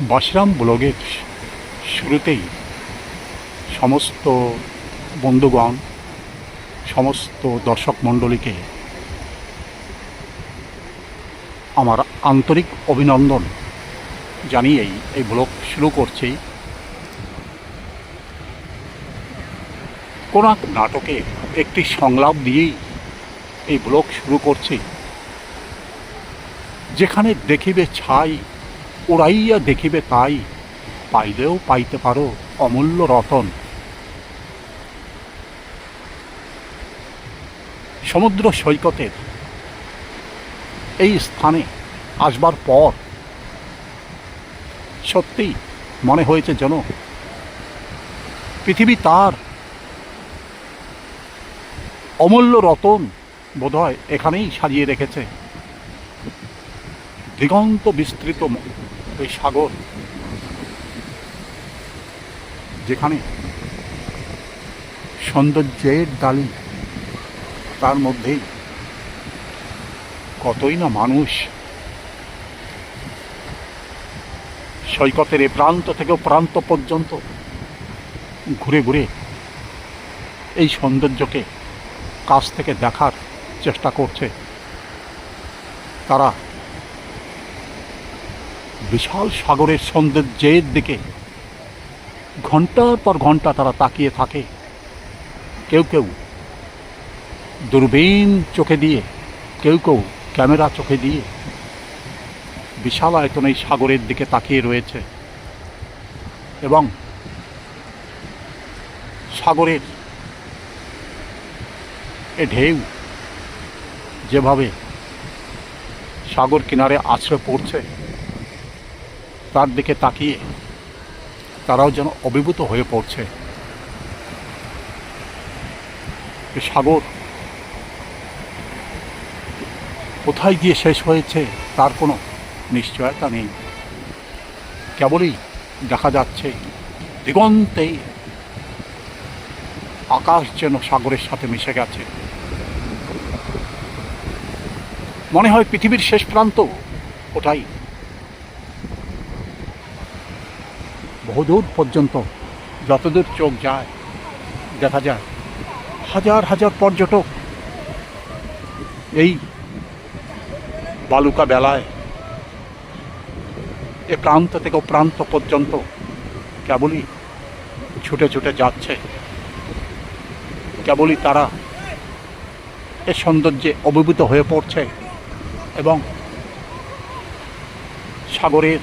বাসরাম ব্লগের শুরুতেই সমস্ত বন্ধুগণ, সমস্ত দর্শক মণ্ডলীকে আমার আন্তরিক অভিনন্দন জানিয়েই এই ব্লগ শুরু করছি। কোন এক নাটকে একটি সংলাপ দিয়েই এই ব্লগ শুরু করছি। যেখানে দেখিবে ছাই উড়াইয়া দেখিবে তাই, পাইলেও পাইতে পারো অমূল্য রতন। সমুদ্র সৈকতের এই স্থানে আসবার পর সত্যি মনে হয়েছে যেন পৃথিবী তার অমূল্য রতন বোধহয় এখানেই সাজিয়ে রেখেছে। দিগন্ত বিস্তৃত এই সাগর। যেখানে সৌন্দর্যের ডালি, তার মধ্যেই কতই না মানুষ। সৈকতের এ প্রান্ত থেকে প্রান্ত পর্যন্ত ঘুরে ঘুরে এই সৌন্দর্যকে কাছ থেকে দেখার চেষ্টা করছে তারা। বিশাল সাগরের সৌন্দর্যের দিকে। ঘণ্টার পর ঘণ্টা তারা তাকিয়ে থাকে। কেউ কেউ দূরবীন চোখে দিয়ে, কেউ কেউ ক্যামেরা চোখে দিয়ে বিশাল আয়তন এই সাগরের দিকে তাকিয়ে রয়েছে এবং সাগরের এ ঢেউ যেভাবে সাগর কিনারে আছড়ে পড়ছে তার দিকে তাকিয়ে তারাও যেন অভিভূত হয়ে পড়ছে। সাগর কোথায় গিয়ে শেষ হয়েছে তার কোনো নিশ্চয়তা নেই। কেবলই দেখা যাচ্ছে দিগন্তে আকাশ যেন সাগরের সাথে মিশে গেছে। মনে হয় পৃথিবীর শেষ প্রান্ত ওটাই। বহুদূর পর্যন্ত যতদূর চোখ যায়, দেখা যায়, হাজার হাজার পর্যটক এই বালুকা বেলায় এ প্রান্ত থেকে ও প্রান্ত পর্যন্ত কেবলই ছুটে ছুটে যাচ্ছে। কেবলই তারা এ সৌন্দর্যে অভিভূত হয়ে পড়ছে এবং সাগরের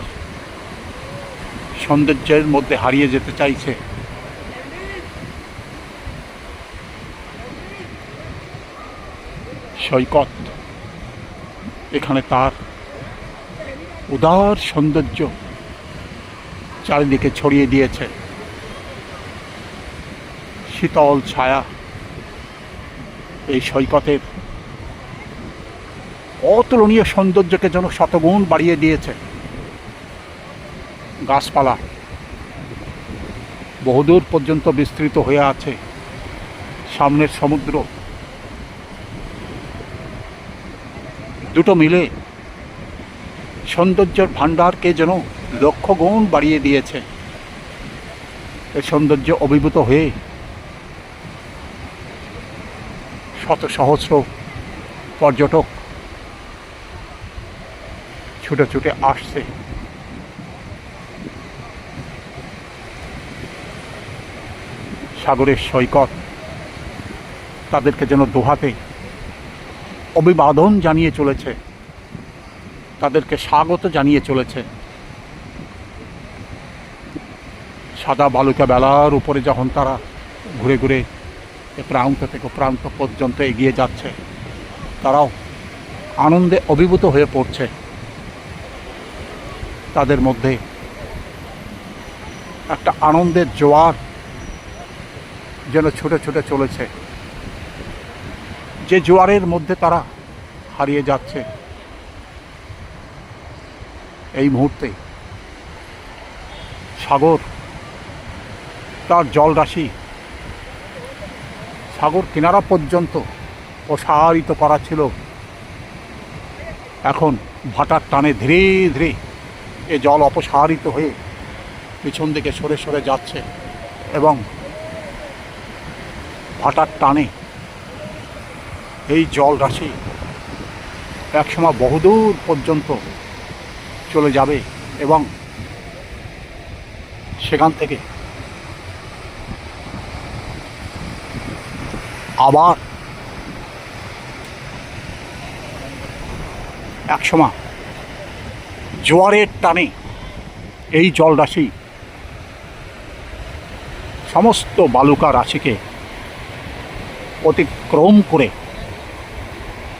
সৌন্দর্যের মধ্যে হারিয়ে যেতে চাইছে। সৈকত, এখানে তার উদার সৌন্দর্য চারিদিকে ছড়িয়ে দিয়েছে। শীতল ছায়া এই সৈকতের অতুলনীয় সৌন্দর্যকে যেন শতগুণ বাড়িয়ে দিয়েছে। গাছপালা বহুদূর পর্যন্ত বিস্তৃত হয়ে আছে সামনের সমুদ্র। দুটো মিলে সৌন্দর্যের ভাণ্ডারকে যেন লক্ষ গুণ বাড়িয়ে দিয়েছে। এই সৌন্দর্য অভিভূত হয়ে শত সহস্র পর্যটক ছুটে ছুটে আসছে। সাগরের সৈকত। তাদেরকে যেন দোহাতে অভিবাদন জানিয়ে চলেছে। তাদেরকে স্বাগত জানিয়ে চলেছে। সাদা বালুকা বেলার উপরে যখন তারা ঘুরে ঘুরে এ প্রান্ত থেকে প্রান্ত পর্যন্ত এগিয়ে যাচ্ছে, তারাও আনন্দে অভিভূত হয়ে পড়ছে। তাদের মধ্যে একটা আনন্দের জোয়ার যেন ছুটে ছুটে চলেছে। যে জোয়ারের মধ্যে তারা হারিয়ে যাচ্ছে। এই মুহূর্তে সাগর, তার জলরাশি সাগর কিনারা পর্যন্ত প্রসারিত করা ছিল। এখন ভাটার টানে ধীরে ধীরে এ জল অপসারিত হয়ে পিছন দিকে সরে সরে যাচ্ছে এবং ভাটার টানে। এই জল রাশি একসময় বহুদূর পর্যন্ত চলে যাবে এবং সেখান থেকে আবার একসময় জোয়ারের টানে এই জল রাশি সমস্ত বালুকা রাশিকে অতিক্রম করে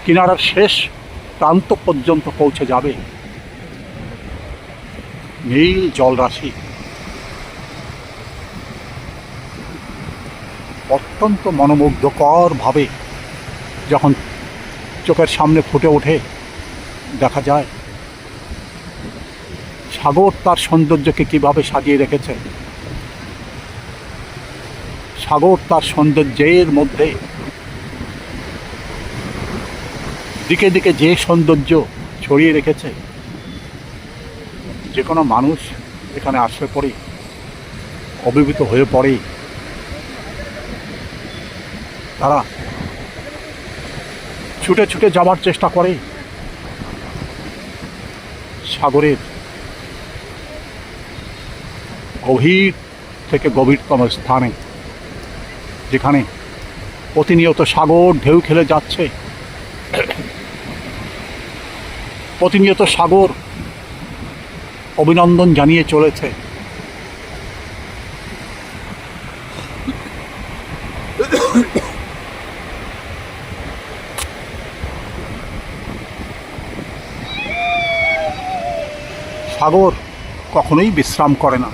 কিনারার শেষ প্রান্ত পর্যন্ত পৌঁছে যাবে। নীল জলরাশি। অত্যন্ত মনোমুগ্ধকরভাবে যখন চোখের সামনে ফুটে ওঠে, দেখা যায় সাগর তার সৌন্দর্যকে কীভাবে সাজিয়ে রেখেছে। সাগর তার সৌন্দর্যের মধ্যে। দিকে দিকে যে সৌন্দর্য ছড়িয়ে রেখেছে, যে কোনো মানুষ এখানে আসলে পরে অভিভূত হয়ে পড়ে। তারা ছুটে ছুটে যাওয়ার চেষ্টা করে। সাগরের গভীর থেকে গভীরতম স্থানে। যেখানে প্রতিনিয়ত সাগর ঢেউ খেলে যাচ্ছে। প্রতিনিয়ত সাগর অভিনন্দন জানিয়ে চলেছে। সাগর কখনোই বিশ্রাম করে না।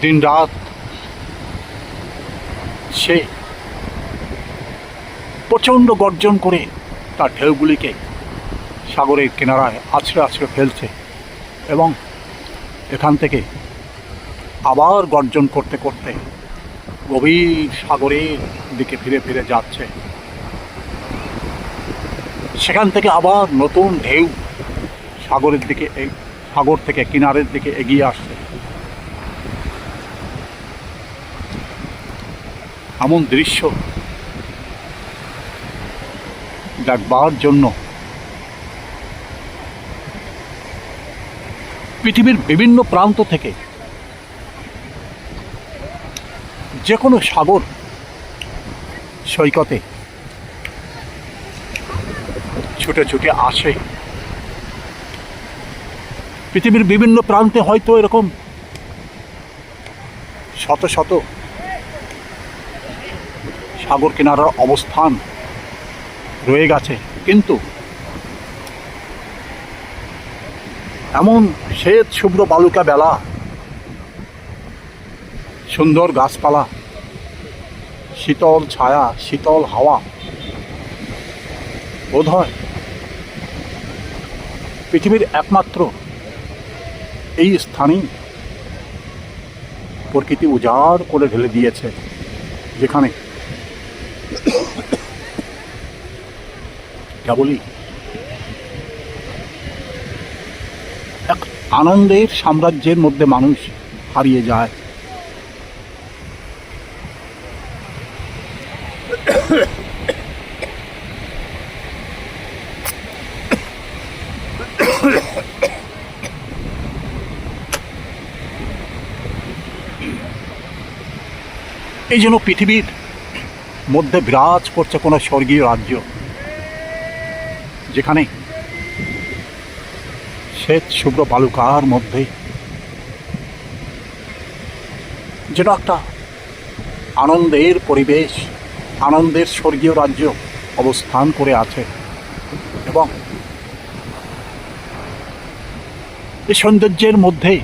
দিন রাত সে প্রচণ্ড গর্জন করে তার ঢেউগুলিকে সাগরের কিনারায় আছড়ে আছড়ে ফেলছে এবং এখান থেকে আবার গর্জন করতে করতে গভীর সাগরের দিকে ফিরে ফিরে যাচ্ছে। সেখান থেকে আবার নতুন ঢেউ সাগরের দিকে সাগর থেকে কিনারের দিকে এগিয়ে আসছে। এমন দৃশ্য দেখবার জন্য পৃথিবীর বিভিন্ন প্রান্ত থেকে যে কোনো সাগর সৈকতে ছুটে ছুটে আসে। পৃথিবীর বিভিন্ন প্রান্তে হয়তো এরকম শত শত সাগর কিনারার অবস্থান রয়ে গেছে। কিন্তু এমন শ্বেত শুভ্র বালুকা বেলা, সুন্দর গাছপালা, শীতল ছায়া, শীতল হাওয়া বোধ হয় পৃথিবীর একমাত্র এই স্থানেই প্রকৃতি উজাড় করে ঢেলে দিয়েছে, যেখানে কেবলই। এক আনন্দের সাম্রাজ্যের মধ্যে মানুষ হারিয়ে যায়। এই জন্য পৃথিবীর মধ্যে বিরাজ করছে কোনো স্বর্গীয় রাজ্য। যেখানে শ্বেত, শুভ্র বালুকার মধ্যে যেটা একটা আনন্দের পরিবেশ, আনন্দের স্বর্গীয় রাজ্য অবস্থান করে আছে এবং এই সৌন্দর্যের মধ্যে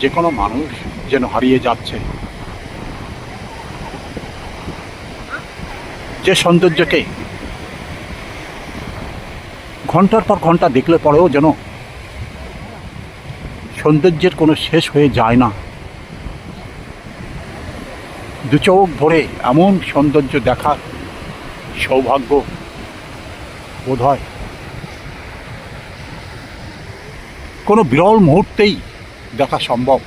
যে কোনো মানুষ যেন হারিয়ে যাচ্ছে। যে সৌন্দর্যকে ঘণ্টার পর ঘণ্টা দেখলে পরেও যেন সৌন্দর্যের কোনো শেষ হয়ে যায় না। দু চোখ ভরে এমন সৌন্দর্য দেখার সৌভাগ্য বোধ হয়। কোনো বিরল মুহূর্তেই দেখা সম্ভব।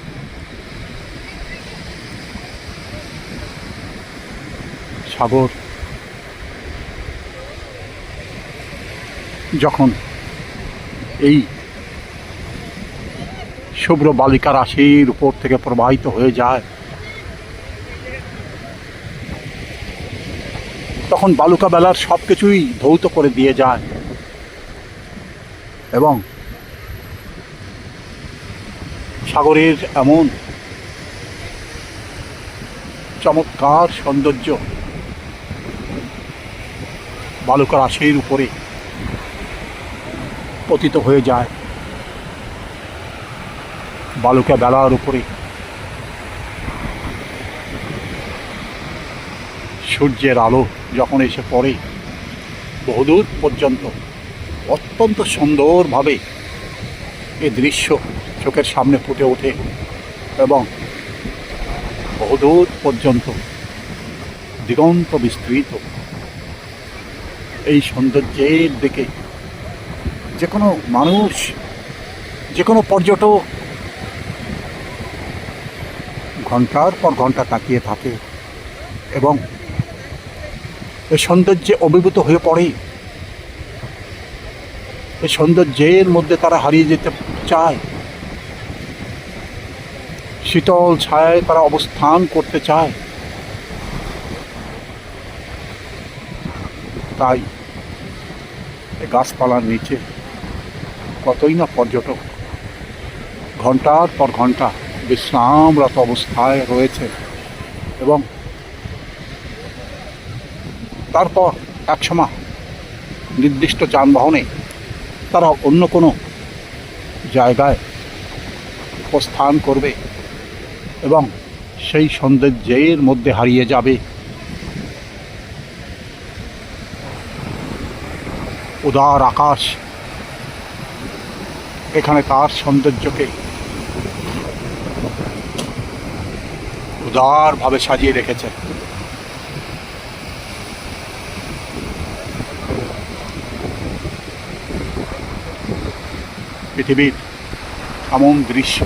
সাগর যখন এই শুভ্র বালিকা রাশির উপর থেকে প্রবাহিত হয়ে যায়, তখন বালুকা বেলার সব কিছুই ধৌত করে দিয়ে যায় এবং সাগরের এমন চমৎকার সৌন্দর্য বালুকা রাশির উপরে পতিত হয়ে যায়। বালুকা বেলার উপরে সূর্যের আলো যখন এসে পড়ে, বহুদূর পর্যন্ত, অত্যন্ত সুন্দরভাবে এ দৃশ্য চোখের সামনে ফুটে ওঠে এবং বহুদূর পর্যন্ত দিগন্ত বিস্তৃত। এই সৌন্দর্যের দিকে যে কোনো মানুষ যে কোনো পর্যটক ঘণ্টার পর ঘণ্টা তাকিয়ে থাকে এবং এই সৌন্দর্যে অভিভূত হয়ে পড়ে। এই সৌন্দর্যের মধ্যে তারা হারিয়ে যেতে চায়। শীতল ছায়ায় তারা অবস্থান করতে চায়। তাই গাছপালার নিচে কতই না পর্যটক। ঘণ্টার পর ঘণ্টা বিশ্রামরত অবস্থায় রয়েছে এবং তারপর একসময় নির্দিষ্ট যানবাহনে তারা অন্য কোনো জায়গায় প্রস্থান করবে এবং সেই সৌন্দর্যের মধ্যে হারিয়ে যাবে। উদার আকাশ এখানে তার সৌন্দর্যকে উদারভাবে সাজিয়ে রেখেছে। পৃথিবীর এমন দৃশ্য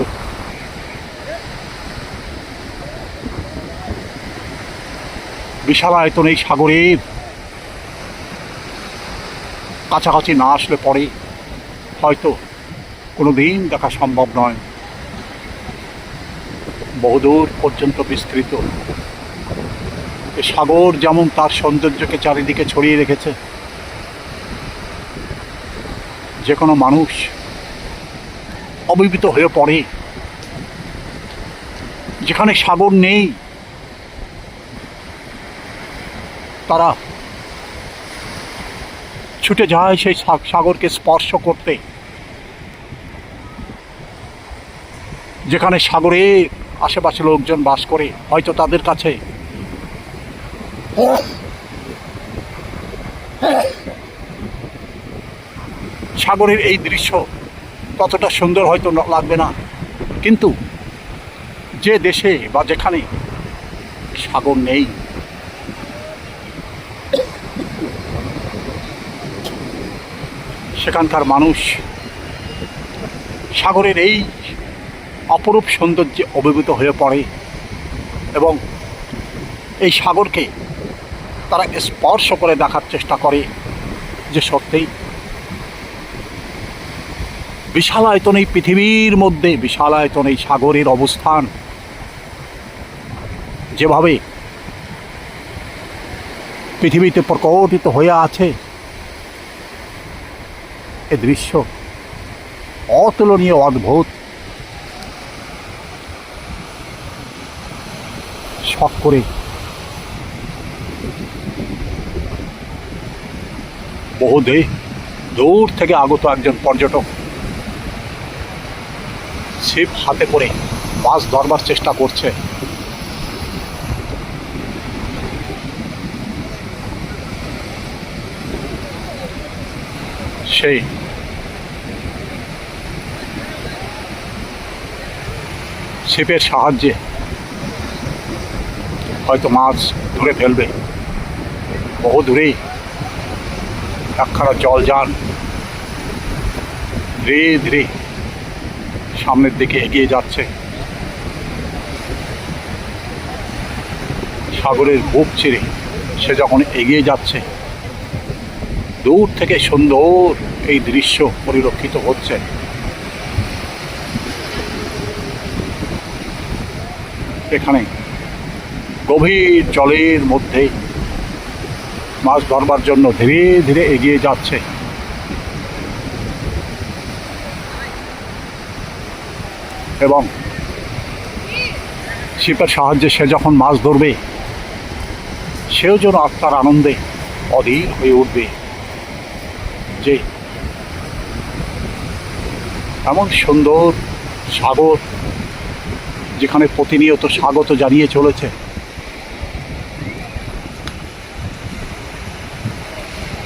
বিশাল আয়তন এই সাগরের কাছাকাছি না আসলে পরে হয়তো কোনো দিন দেখা সম্ভব নয়। বহুদূর পর্যন্ত বিস্তৃত। সাগর যেমন তার সৌন্দর্যকে চারিদিকে ছড়িয়ে রেখেছে যে কোনো মানুষ অবিবিত হয়ে পড়ে। যেখানে সাগর নেই, তারা ছুটে যায় সেই সাগরকে স্পর্শ করতে। যেখানে সাগরে আশেপাশে লোকজন বাস করে, হয়তো তাদের কাছে। সাগরের এই দৃশ্য ততটা সুন্দর হয়তো লাগবে না। কিন্তু যে দেশে বা যেখানে সাগর নেই, সেখানকার মানুষ সাগরের এই অপরূপ সৌন্দর্যে অভিভূত হয়ে পড়ে এবং এই সাগরকে তারা স্পর্শ করে দেখার চেষ্টা করে যে সত্যিই বিশাল আয়তন এই পৃথিবীর মধ্যে বিশাল আয়তন এই সাগরের অবস্থান। যেভাবে পৃথিবীতে প্রকটিত হয়ে আছে, এ দৃশ্য অতুলনীয়, অদ্ভুত। শখ করে। বহু দে দূর থেকে আগত একজন পর্যটক। ছিপ হাতে করে মাছ ধরবার চেষ্টা করছে। সেই ছিপের সাহায্যে হয়তো মাছ ধরে ফেলবে। বহু দূরেই একখানা জল যান। ধীরে ধীরে সামনের দিকে এগিয়ে যাচ্ছে। সাগরের বুক চিরে সে যখন এগিয়ে যাচ্ছে, দূর থেকে সুন্দর এই দৃশ্য পরিলক্ষিত হচ্ছে। এখানে গভীর জলের মধ্যে মাছ ধরবার জন্য ধীরে ধীরে এগিয়ে যাচ্ছে। এবং ছিপের সাহায্যে সে যখন মাছ ধরবে, সেও যেন আত্মার আনন্দে অধীর হয়ে উঠবে। যে এমন সুন্দর সাগর যেখানে প্রতিনিয়ত স্বাগত জানিয়ে চলেছে।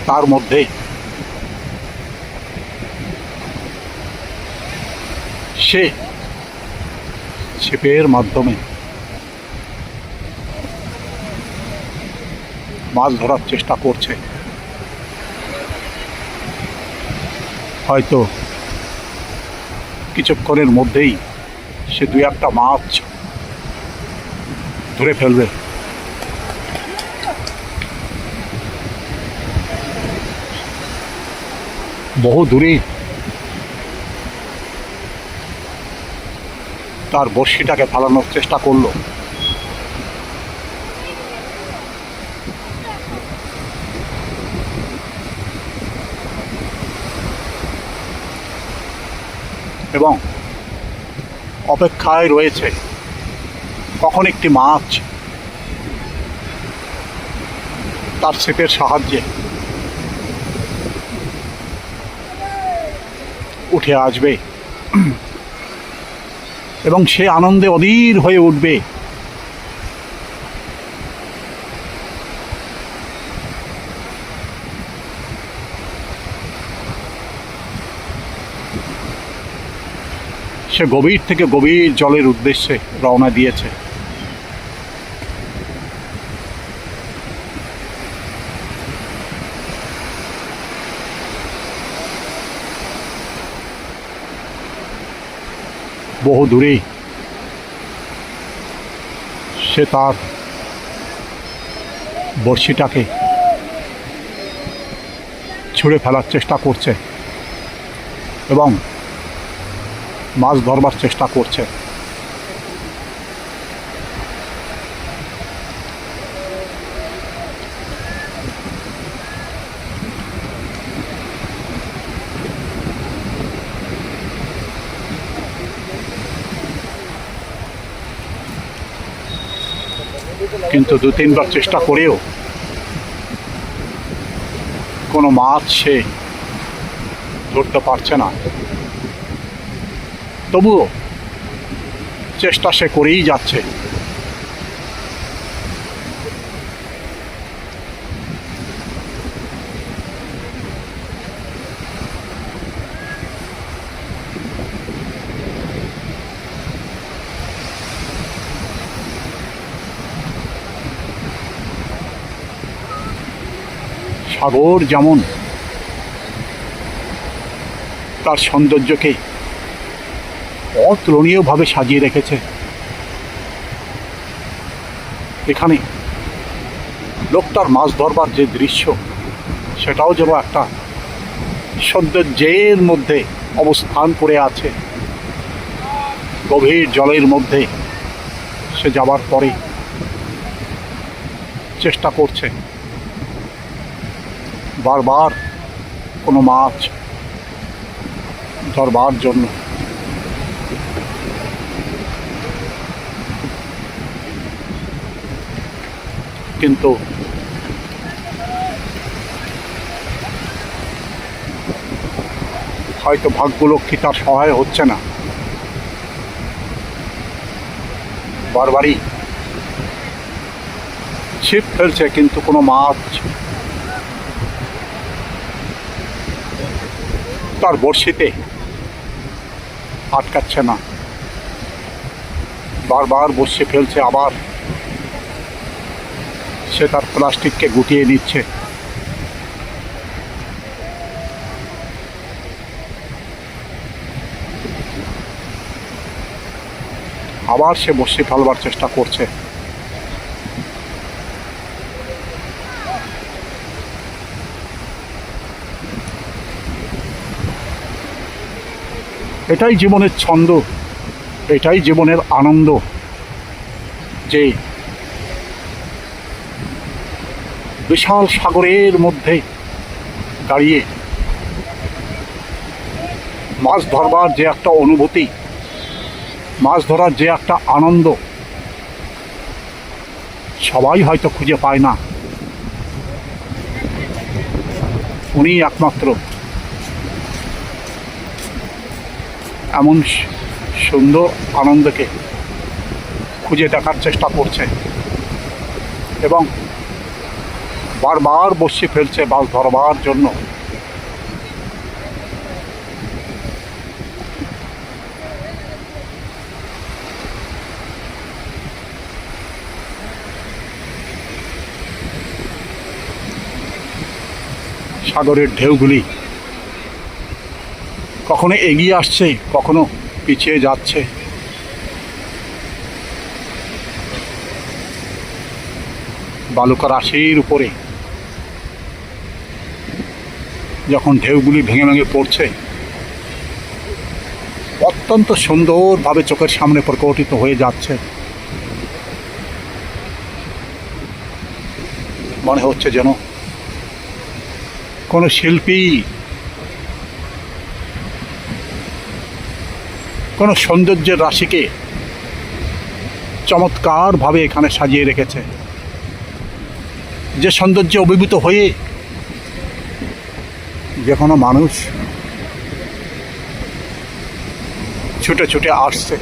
তার মধ্যে সে ছিপের মাধ্যমে মাছ ধরার চেষ্টা করছে। হয়তো কিছুক্ষণের মধ্যেই সে দুই একটা মাছ ধরে ফেলবে। বহু দূরে তার বড়শিটাকে ফালানোর চেষ্টা করল। এবং অপেক্ষায় রয়েছে কখন একটি মাছ তার ছিপের সাহায্যে উঠে আসবে। এবং সে আনন্দে অধীর হয়ে উঠবে। সে গভীর থেকে গভীর জলের উদ্দেশ্যে রওনা দিয়েছে। বহু দূরেই সে তার বড়শিটাকে ছুঁড়ে ফেলার চেষ্টা করছে এবং মাছ ধরবার চেষ্টা করছে। কিন্তু দু তিনবার চেষ্টা করেও কোনো মাছ সে ধরতে পারছে না। তবুও চেষ্টা সে করেই যাচ্ছে। সাগর যেমন, তার সৌন্দর্যকে অতুলনীয়ভাবে সাজিয়ে রেখেছে। এখানে লোকটার মাছ ধরবার যে দৃশ্য, সেটাও যেন একটা সৌন্দর্যের মধ্যে অবস্থান করে আছে। গভীর জলের মধ্যে সে যাবার পরে চেষ্টা করছে। বারবার কোনো মাছ ধরবার জন্য। কিন্তু হয়তো ভাগ্যলক্ষ্মী তার সহায় হচ্ছে না? বারবারই ছিপ ফেলছে, কিন্তু কোনো মাছ তার বড়শিতে। আটকাচ্ছে না। বারবার বসে ফেলছে আবার। সে তার প্লাস্টিককে গুটিয়ে নিচ্ছে। আবার সে বসে ফেলবার চেষ্টা করছে। এটাই জীবনের ছন্দ, এটাই জীবনের আনন্দ। যে বিশাল সাগরের মধ্যে দাঁড়িয়ে মাছ ধরবার যে একটা অনুভূতি, মাছ ধরার যে একটা আনন্দ, সবাই হয়তো খুঁজে পায় না। উনি একমাত্র এমন সুন্দর আনন্দকে খুঁজে দেখার চেষ্টা করছে। এবং বারবার বসে ফেলছে মাছ ধরবার জন্য। সাগরের ঢেউগুলি কখনো এগিয়ে আসছে, কখনো পিছিয়ে যাচ্ছে। বালুকা রাশির উপরে যখন ঢেউগুলি ভেঙে ভেঙে পড়ছে, অত্যন্ত সুন্দরভাবে চোখের সামনে প্রকটিত হয়ে যাচ্ছে। মনে হচ্ছে যেন কোনো শিল্পী কোনো সৌন্দর্যের রাশিকে চমৎকারভাবে এখানে সাজিয়ে রেখেছে। যে সৌন্দর্যে অভিভূত হয়ে যে কোনো মানুষ ছুটে ছুটে আসছে।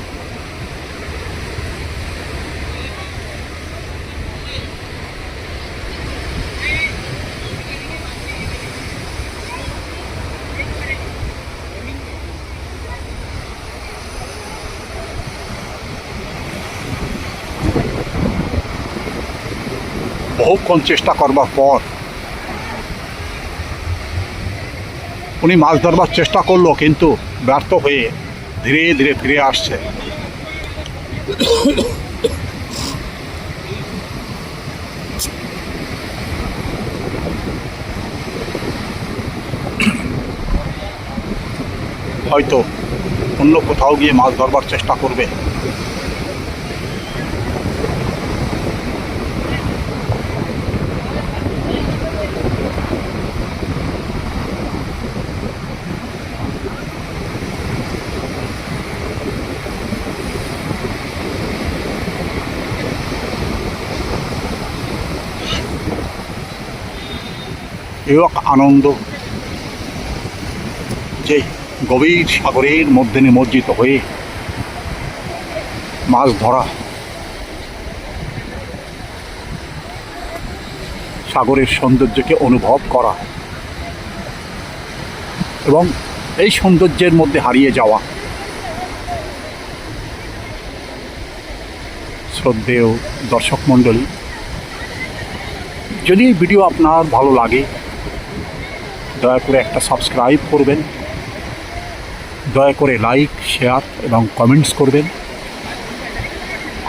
বহুক্ষণ চেষ্টা করবার পর উনি মাছ ধরবার চেষ্টা করল, কিন্তু ব্যর্থ হয়ে ধীরে ধীরে ফিরে আসছে। হয়তো অন্য কোথাও গিয়ে মাছ ধরবার চেষ্টা করবে। এও আনন্দ যে গভীর সাগরের মধ্যে নিমজ্জিত হয়ে মাছ ধরা সাগরের সৌন্দর্যকে অনুভব করা এবং এই সৌন্দর্যের মধ্যে হারিয়ে যাওয়া শ্রদ্ধেয় দর্শক মণ্ডলী, যদি এই ভিডিও আপনার ভালো লাগে দয়া করে একটা সাবস্ক্রাইব করবেন। দয়া করে লাইক শেয়ার এবং কমেন্টস করবেন।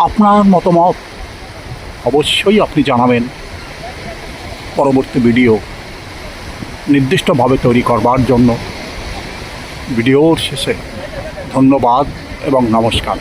আপনার মতামত অবশ্যই আপনি জানাবেন। পরবর্তী ভিডিও নির্দিষ্টভাবে তৈরি করবার জন্য। ভিডিওর শেষে ধন্যবাদ এবং নমস্কার।